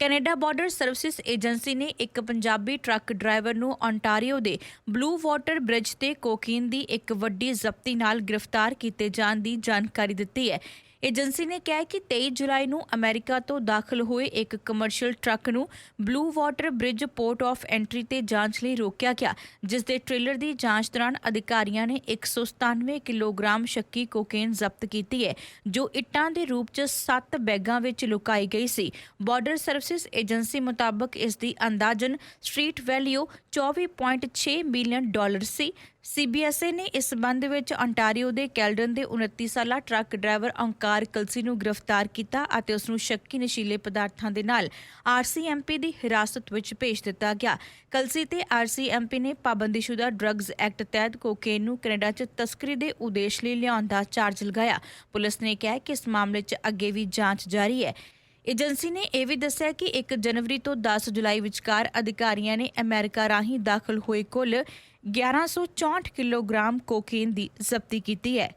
Canada border services agency ਨੇ ਇੱਕ Punjabi truck driver ਨੂੰ ontario ਦੇ ਬਲੂ ਵਾਟਰ ਬ੍ਰਿਜ ਤੇ ਕੋਕੀਨ ਦੀ ਇੱਕ ਵੱਡੀ ਜ਼ਬਤੀ ਨਾਲ ਗ੍ਰਿਫਤਾਰ ਕੀਤੇ ਜਾਣ ਦੀ ਜਾਣਕਾਰੀ ਦਿੱਤੀ ਹੈ। ਏਜੰਸੀ ਨੇ ਕਿਹਾ ਕਿ 23 ਜੁਲਾਈ ਨੂੰ ਅਮਰੀਕਾ ਤੋਂ ਦਾਖਲ ਹੋਏ ਇੱਕ ਕਮਰਸ਼ੀਅਲ ਟਰੱਕ ਨੂੰ blue water bridge port of entry ਤੇ ਜਾਂਚ ਲਈ ਰੋਕਿਆ ਗਿਆ, ਜਿਸ ਦੇ ਟ੍ਰੇਲਰ ਦੀ ਜਾਂਚ ਦੌਰਾਨ ਅਧਿਕਾਰੀਆਂ ਨੇ 197 ਕਿਲੋਗ੍ਰਾਮ ਸ਼ੱਕੀ ਕੋਕੇਨ ਜ਼ਬਤ ਕੀਤੀ ਹੈ, ਜੋ ਇੱਟਾਂ ਦੇ ਰੂਪ 'ਚ 7 ਬੈਗਾਂ ਵਿੱਚ ਲੁਕਾਈ ਗਈ ਸੀ। ਬਾਰਡਰ ਸਰਵਿਸ ਸਰਵਿਸਿਜ਼ ਏਜੰਸੀ ਮੁਤਾਬਕ ਇਸ ਦੀ ਅੰਦਾਜ਼ਨ ਸਟਰੀਟ ਵੈਲਿਊ 24.6 ਮਿਲੀਅਨ ਡਾਲਰ ਸੀ। ਸੀਬੀਐਸਏ ਨੇ ਇਸ ਸੰਬੰਧ ਵਿੱਚ ontario ਦੇ ਕੈਲਡਨ ਦੇ 29 ਸਾਲਾ ਟਰੱਕ ਡਰਾਈਵਰ ਓਂਕਾਰ ਕਲਸੀ ਨੂੰ ਗ੍ਰਿਫਤਾਰ ਕੀਤਾ ਅਤੇ ਉਸ ਨੂੰ ਸ਼ੱਕੀ ਨਸ਼ੀਲੇ ਪਦਾਰਥਾਂ ਦੇ ਨਾਲ ਆਰਸੀਐਮਪੀ ਦੀ ਹਿਰਾਸਤ ਵਿੱਚ ਭੇਜ ਦਿੱਤਾ ਗਿਆ। ਕਲਸੀ ਤੇ ਆਰਸੀਐਮਪੀ ਨੇ ਪਾਬੰਦੀਸ਼ੁਦਾ ਡਰੱਗਸ ਐਕਟ ਤਹਿਤ ਕੋਕੇਨ ਨੂੰ ਕੈਨੇਡਾ 'ਚ ਤਸਕਰੀ ਦੇ ਉਦੇਸ਼ ਲਈ ਲਿਆਉਣ ਦਾ ਚਾਰਜ ਲਗਾਇਆ। ਪੁਲਿਸ ਨੇ ਕਿਹਾ ਕਿ ਇਸ ਮਾਮਲੇ 'ਚ ਅੱਗੇ ਵੀ ਜਾਂਚ ਜਾਰੀ ਹੈ। ਏਜੰਸੀ ਨੇ ਇਹ ਵੀ ਦੱਸਿਆ ਕਿ 1 ਜਨਵਰੀ ਤੋਂ 10 ਜੁਲਾਈ ਵਿਚਕਾਰ ਅਧਿਕਾਰੀਆਂ ਨੇ ਅਮਰੀਕਾ ਰਾਹੀਂ ਦਾਖਲ ਹੋਏ ਕੁੱਲ 1164 ਕਿਲੋਗ੍ਰਾਮ ਕੋਕੇਨ ਦੀ ਜ਼ਬਤੀ ਕੀਤੀ ਹੈ।